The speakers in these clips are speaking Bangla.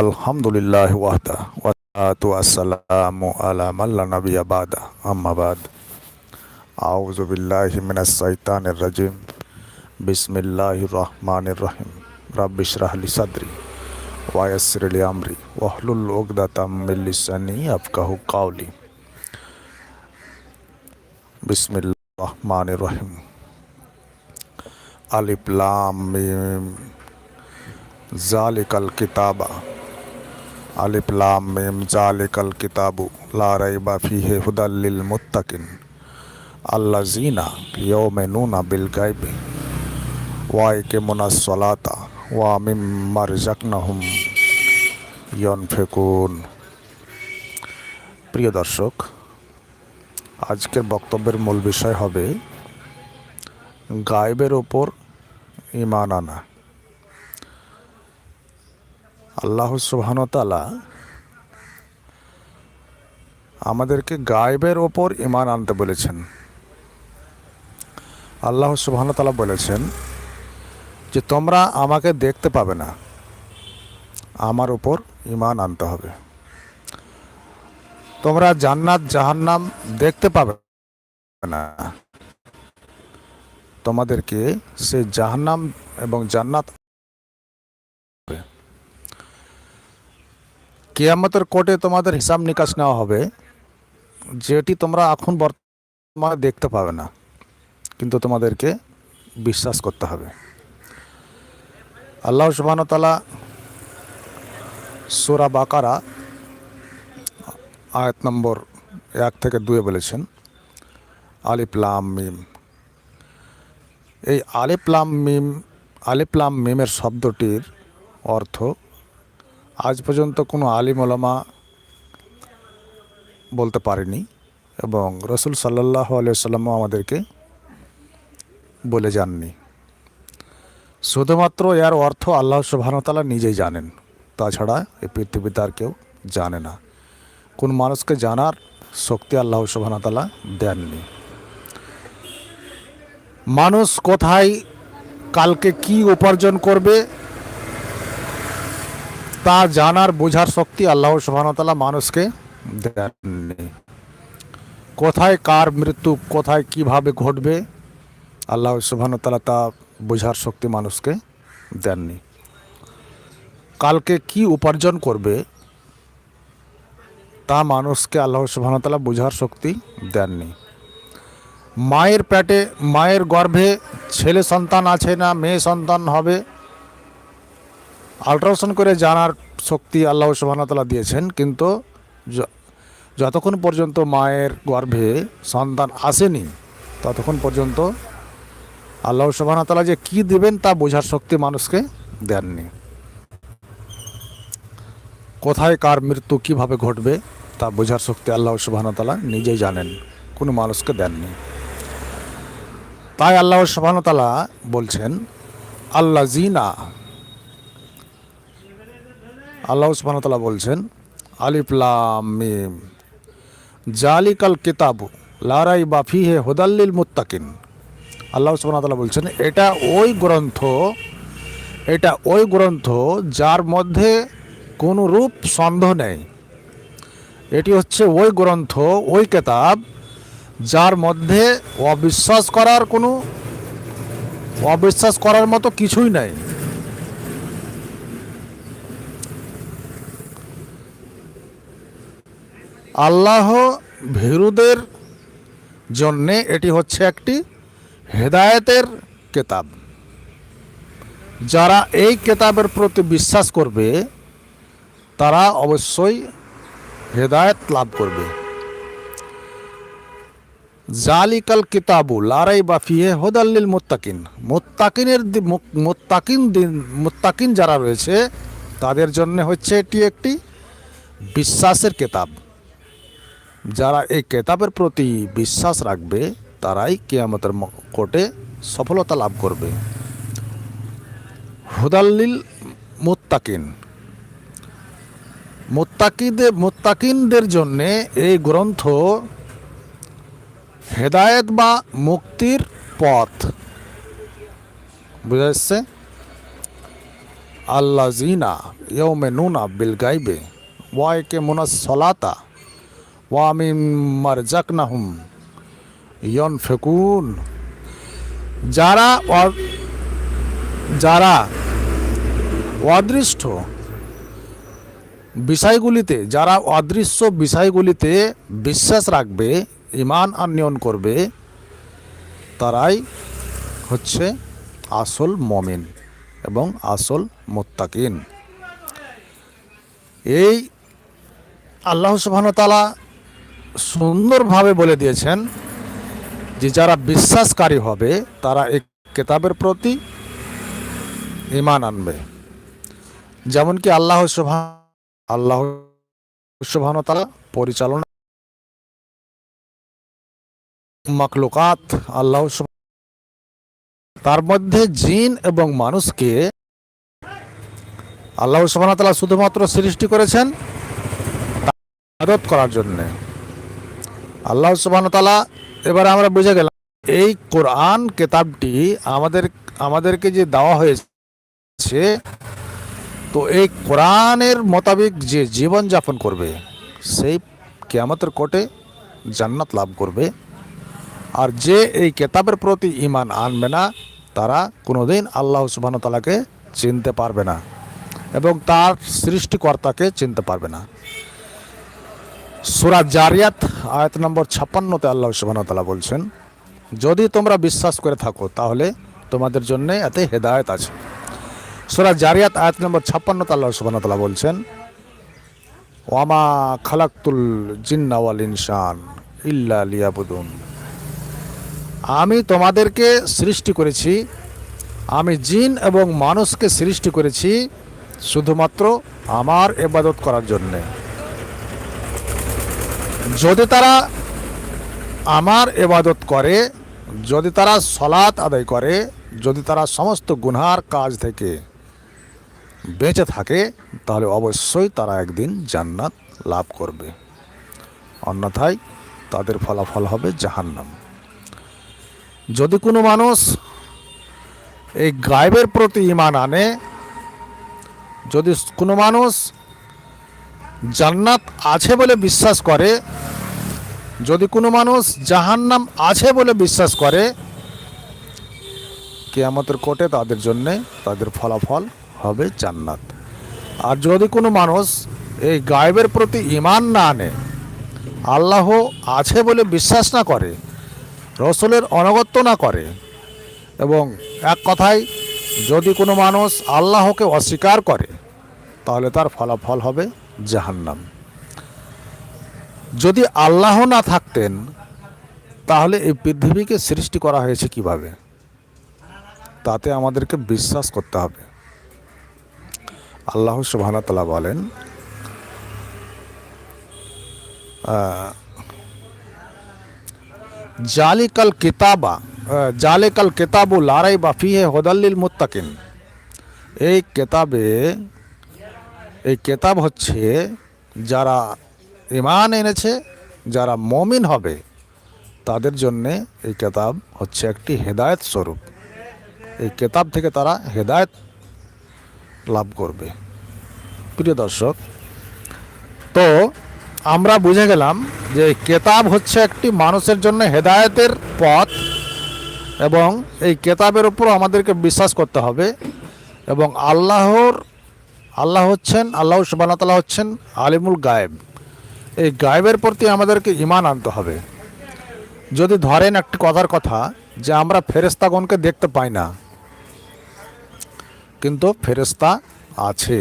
আলহামদুলিল্লাহ ওয়াহদা ওয়াতু আসসালামু আলা মাল্লা নবিয়া বাদা আম্মা বাদ আউযু বিল্লাহি মিনাশ শাইতানির রাজিম বিসমিল্লাহির রহমানির রহিম রাব্বি ইশরাহ লি সাদরি ওয়া ইয়াসসির লি আমরি ওয়াহলুল উকদাতাম মিন লিসানি ইয়াফকাহু কাওলি বিসমিল্লাহির রহমানির রহিম আলিফ লাম মিম জালিকাল কিতাবা আলিফ, লাম, মিম, জালিকাল কিতাবু, লা রাইবা ফিহি হুদাল লিল মুত্তাকিন। আল্লাযিনা ইউমিনুনা বিল গায়বি, ওয়া ইয়াকিমুনা সলাতা ওয়া মিম্মা রাযাকনাহুম ইউনফিকুন প্রিয় দর্শক, আজকের বক্তব্যের মূল বিষয় হবে গায়েবের ওপর ইমান আনা। আল্লাহ সুবহানতালা আমাদেরকে গায়েবের ওপর ইমান আনতে বলেছেন। আল্লাহ সুবহানতালা বলেছেন যে, তোমরা আমাকে দেখতে পাবে না। আমার উপর ইমান আনতে হবে। তোমরা জান্নাত, জাহান্নাম দেখতে পাবে না। তোমাদেরকে সে জাহান্নাম এবং জান্নাত কিয়ামতের কোর্টে তোমাদের হিসাব নিকাশ নেওয়া হবে, যেটি তোমরা এখন বর্তমানে দেখতে পাবে না, কিন্তু তোমাদেরকে বিশ্বাস করতে হবে। আল্লাহ সুবাহতালা সুরা বাকারা, আয়াত নম্বর এক থেকে দুয়ে বলেছেন আলিপ্লাম মিম। এই আলিপ্লাম মিম আলিপ্লাম মিমের শব্দটির অর্থ আজ পর্যন্ত কোনো আলিম ওলামা বলতে পারেনি এবং রসুল সাল্লাহ আলিয়াল্লামও আমাদেরকে বলে যাননি। শুধুমাত্র এর অর্থ আল্লাহ সুবাহতালা নিজেই জানেন, তাছাড়া এই পৃথিবীতে আর কেউ জানে না। কোন মানুষকে জানার শক্তি আল্লাহ সুবাহতালা দেননি। মানুষ কোথায়, কালকে কি উপার্জন করবে তা জানার, বোঝার শক্তি আল্লাহ সুবাহতালা মানুষকে দেননি কোথায় কার মৃত্যু, কোথায় কীভাবে ঘটবে, আল্লাহ সুবাহতালা তা বোঝার শক্তি মানুষকে দেননি কালকে কি উপার্জন করবে, তা মানুষকে আল্লাহ সুবাহতালা বোঝার শক্তি দেননি মায়ের পেটে, মায়ের গর্ভে ছেলে সন্তান আছে না, মেয়ে সন্তান হবে আল্ট্রাসাউন্ড করে জানার শক্তি আল্লাহ সুবাহতালা দিয়েছেন, কিন্তু যতক্ষণ পর্যন্ত মায়ের গর্ভে সন্তান আসেনি, ততক্ষণ পর্যন্ত আল্লাহ সুবাহতালা যে কি দিবেন তা বোঝার শক্তি মানুষকে দেননি। কোথায় কার মৃত্যু কীভাবে ঘটবে তা বোঝার শক্তি আল্লাহ সুবাহতালা নিজেই জানেন, কোনো মানুষকে দেননি। তাই আল্লাহ সুবাহতালা বলছেন আল্লা জিনা আল্লাহ সুবাহতালা বলছেন আলিফলাম মিম, জালিকাল কিতাবু লারাই বাফি হে হোদাল্লিল মুত্তাকিন। আল্লাহ সুবাহতালা বলছেন, এটা ওই গ্রন্থ, এটা ওই গ্রন্থ যার মধ্যে কোনো রূপ সন্দেহ নেই। এটি হচ্ছে ওই গ্রন্থ, ওই কেতাব যার মধ্যে অবিশ্বাস করার কোনো, অবিশ্বাস করার মতো কিছুই নাই। আল্লাহ ভীরুদের জন্যে এটি হচ্ছে একটি হেদায়েতের কেতাব। যারা এই কেতাবের প্রতি বিশ্বাস করবে, তারা অবশ্যই হেদায়েত লাভ করবে। জালিকাল কিতাবু লারাই বাফিয়ে হোদাল্লিল মোত্তাকিন। মোত্তাকিনের মোত্তাকিন দিন মোত্তাকিন যারা রয়েছে, তাদের জন্য হচ্ছে এটি একটি বিশ্বাসের কেতাব। যারা এই কেতাবের প্রতি বিশ্বাস রাখবে, তারাই কেয়ামতের কোর্টে সফলতা লাভ করবে। হুদাল্লিল মোত্তাকিন। মোত্তাকিদের মোত্তাকিনদের জন্যে এই গ্রন্থ হেদায়েত বা মুক্তির পথ। বুঝা যাচ্ছে? আল্লাহ জিনা ইয়মে নুনা বিল গাইবে, ওয়াইকে মুনাস সলাতা। ওয়ামিন মারজাকনাহুম ইয়ন ফেকুন যারা যারা অদৃষ্ট বিষয়গুলিতে, যারা অদৃশ্য বিষয়গুলিতে বিশ্বাস রাখবে ইমান আন্যন করবে, তারাই হচ্ছে আসল মমিন এবং আসল মোত্তাকিন। এই আল্লাহ সুবহানতালা সুন্দরভাবে বলে দিয়েছেন যে যারা বিশ্বাসকারী হবে, তারা এই কেতাবের প্রতি ইমান আনবে। যেমন কি আল্লাহ সুবহান আল্লাহ সুবহানতালা পরিচালনা মখলুকাত আল্লাহ তার মধ্যে জিন এবং মানুষকে আল্লাহ সুবহানতালা শুধুমাত্র সৃষ্টি করেছেন আদত করার জন্যে। আল্লাহ সুবহানতালা এবারে আমরা বুঝে গেলাম, এই কোরআন কেতাবটি আমাদের, আমাদেরকে যে দেওয়া হয়েছে, তো এই কোরআনের মোতাবেক যে জীবন যাপন করবে, সেই কেয়ামতের কোটে জান্নাত লাভ করবে। আর যে এই কেতাবের প্রতি ইমান আনবে না, তারা কোনোদিন আল্লাহ সুবাহতালাকে চিনতে পারবে না এবং তার সৃষ্টিকর্তাকে চিনতে পারবে না। সুরা জারিয়াত, আয়াত নম্বর ছাপ্পান্নতে আল্লাহ সুবাহতালা বলছেন, যদি তোমরা বিশ্বাস করে থাকো, তাহলে তোমাদের জন্য এতে হেদায়েত আছে। সুরা জারিয়াত, আয়াত নম্বর ছাপ্পান্নতে আল্লাহ সুবাহতালা বলছেন, ওয়ামা খালাক্তুল জিন্নাওয়াল ইনসান ইল্লা লিয়াবুদুন। আমি তোমাদেরকে সৃষ্টি করেছি, আমি জিন এবং মানুষকে সৃষ্টি করেছি শুধুমাত্র আমার এবাদত করার জন্যে। যদি তারা আমার এবাদত করে, যদি তারা সলাৎ আদায় করে, যদি তারা সমস্ত গুনহার কাজ থেকে বেঁচে থাকে, তাহলে অবশ্যই তারা একদিন জান্নাত লাভ করবে। অন্যথায় তাদের ফলাফল হবে জাহান্নাম। যদি কোনো মানুষ এই গায়েবের প্রতি ইমান আনে, যদি কোনো মানুষ জান্নাত আছে বলে বিশ্বাস করে যদি কোনো মানুষ জাহান্নাম আছে বলে বিশ্বাস করে, কেয়ামতের কোটে তাদের জন্যে তাদের ফলাফল হবে জান্নাত। আর যদি কোনো মানুষ এই গায়েবের প্রতি ইমান না আনে, আল্লাহ আছে বলে বিশ্বাস না করে, রসুলের অনগত্য না করে, এবং এক কথায় যদি কোনো মানুষ আল্লাহকে অস্বীকার করে, তাহলে তার ফলাফল হবে জাহান্নাম। যদি আল্লাহ না থাকতেন তাহলে এই পৃথিবীকে সৃষ্টি করা হয়েছে কীভাবে? তাতে আমাদেরকে বিশ্বাস করতে হবে। আল্লাহ সুবহানাতালা বলেন আহ, জালিকাল কিতাবা জালিকাল কিতাবু লারাই বাফি হে হদাল্লিল মুত্তাকিন। এই কেতাবে এই কেতাব হচ্ছে যারা ইমান এনেছে, যারা মমিন হবে, তাদের জন্যে এই কেতাব হচ্ছে একটি হেদায়েত স্বরূপ। এই কেতাব থেকে তারা হেদায়ত লাভ করবে। প্রিয় দর্শক, তো আমরা বুঝে গেলাম যে কেতাব হচ্ছে একটি মানুষের জন্য হেদায়েতের পথ এবং এই কেতাবের উপর আমাদেরকে বিশ্বাস করতে হবে এবং আল্লাহর, আল্লাহ হচ্ছেন, আল্লাহ সুবাহতাল্লাহ হচ্ছেন আলিমুল গায়েব। এই গায়েবের প্রতি আমাদেরকে ইমান আনতে হবে। যদি ধরেন একটি কথার কথা যে আমরা ফেরেস্তাগণকে দেখতে পাই না, কিন্তু ফেরেস্তা আছে।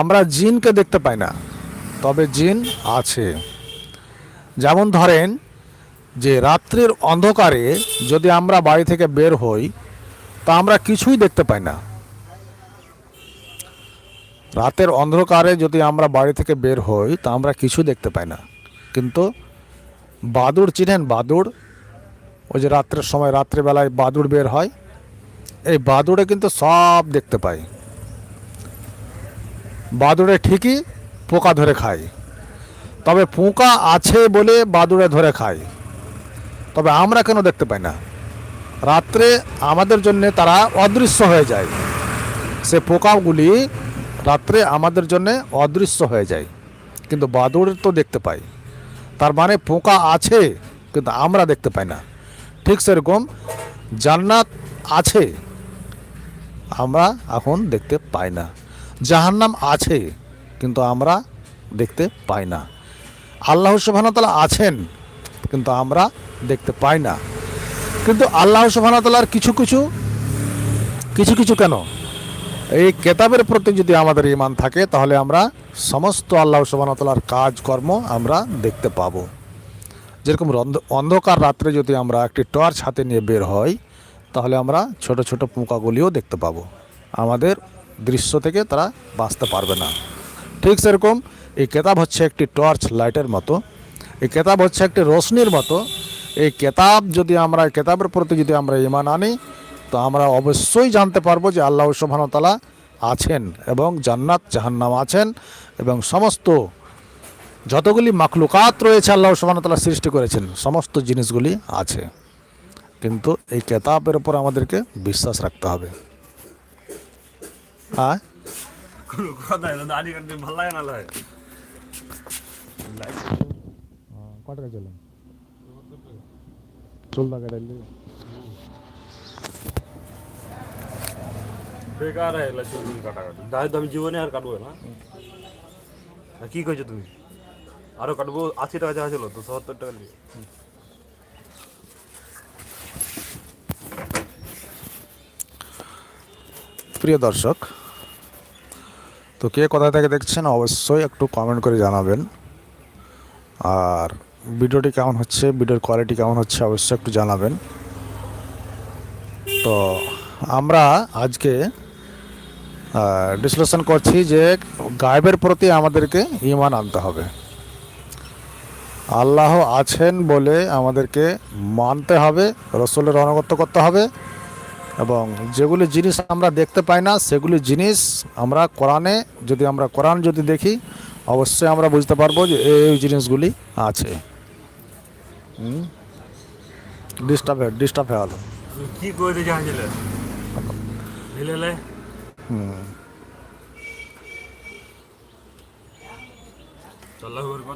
আমরা জিনকে দেখতে পাই না, তবে জিন আছে। যেমন ধরেন যে রাত্রির অন্ধকারে যদি আমরা বাড়ি থেকে বের হই, তা আমরা কিছুই দেখতে পাই না। রাতের অন্ধকারে যদি আমরা বাড়ি থেকে বের হই, তা আমরা কিছু দেখতে পাই না। কিন্তু বাদুড় চিনেন? বাদুড়? ওই যে রাত্রের সময়, রাত্রেবেলায় বাদুড় বের হয়। এই বাদুড়ে কিন্তু সব দেখতে পাই। বাদুড়ে ঠিকই পোকা ধরে খায়। তবে পোকা আছে বলে বাদুড়ে ধরে খায়। তবে আমরা কেন দেখতে পাই না? রাত্রে আমাদের জন্য তারা অদৃশ্য হয়ে যায়। সে পোকাগুলি রাত্রে আমাদের জন্য অদৃশ্য হয়ে যায়। কিন্তু বাদুড়ের তো দেখতে পাই। তার মানে পোকা আছে, কিন্তু আমরা দেখতে পাই না। ঠিক সেরকম জান্নাত আছে, আমরা এখন দেখতে পাই না। জাহান্নাম আছে, কিন্তু আমরা দেখতে পাই না। আল্লাহ সুবাহতালা আছেন, কিন্তু আমরা দেখতে পাই না। কিন্তু আল্লাহ সুবাহতালার কিছু কিছু কিছু কিছু কেন? এই কেতাবের প্রতি যদি আমাদের ইমান থাকে, তাহলে আমরা সমস্ত আল্লাহ সুবাহতালার কাজকর্ম আমরা দেখতে পাবো। যেরকম অন্ধকার রাত্রে যদি আমরা একটি টর্চ হাতে নিয়ে বের হই, তাহলে আমরা ছোট ছোট পোকাগুলিও দেখতে পাবো। আমাদের দৃশ্য থেকে তারা বাঁচতে পারবে না। ঠিক সেরকম এই কেতাব হচ্ছে একটি টর্চ লাইটের মতো, এই কেতাব হচ্ছে একটি রোশনির মতো। এই কেতাব যদি আমরা কেতাবের প্রতি যদি আমরা ইমান আনি তো আমরা অবশ্যই জানতে পারব যে আল্লাহ সুবহানাহু আছেন এবং জান্নাত, জাহান্নাম আছেন এবং সমস্ত যতগুলি মাখলুকাত রয়েছে আল্লাহ সুবহানাহু সৃষ্টি করেছেন, সমস্ত জিনিসগুলি আছে। কিন্তু এই কেতাবের উপর আমাদেরকে বিশ্বাস রাখতে হবে। হ্যাঁ? বেকার এগুলা চুল কাটাকাটি দাড়ি আমি জীবনে আর কাটবো না। কি কইছো তুমি? আরও কাটবো? আশি টাকা যা ছিল তো সত্তর টাকা দিয়ে প্রিয় দর্শক, তো কে কোথায় থেকে দেখছেন অবশ্যই একটু কমেন্ট করে জানাবেন। আর ভিডিওটি কেমন হচ্ছে ভিডিওর কোয়ালিটি কেমন হচ্ছে অবশ্যই একটু জানাবেন। তো আমরা আজকে ডিসকাশন করছি যে গায়েবের প্রতি আমাদেরকে ইমান আনতে হবে। আল্লাহ আছেন বলে আমাদেরকে মানতে হবে, রসুলের অনগত্য করতে হবে এবং যেগুলি জিনিস আমরা দেখতে পাই না, সেগুলি জিনিস আমরা কোরআনে, যদি আমরা কোরআন যদি দেখি, অবশ্যই আমরা বুঝতে পারব যে এই জিনিসগুলি আছে। ডিস্টার্ব ডিস্টার্ব হয়ে গেলো। কি কইতে কথা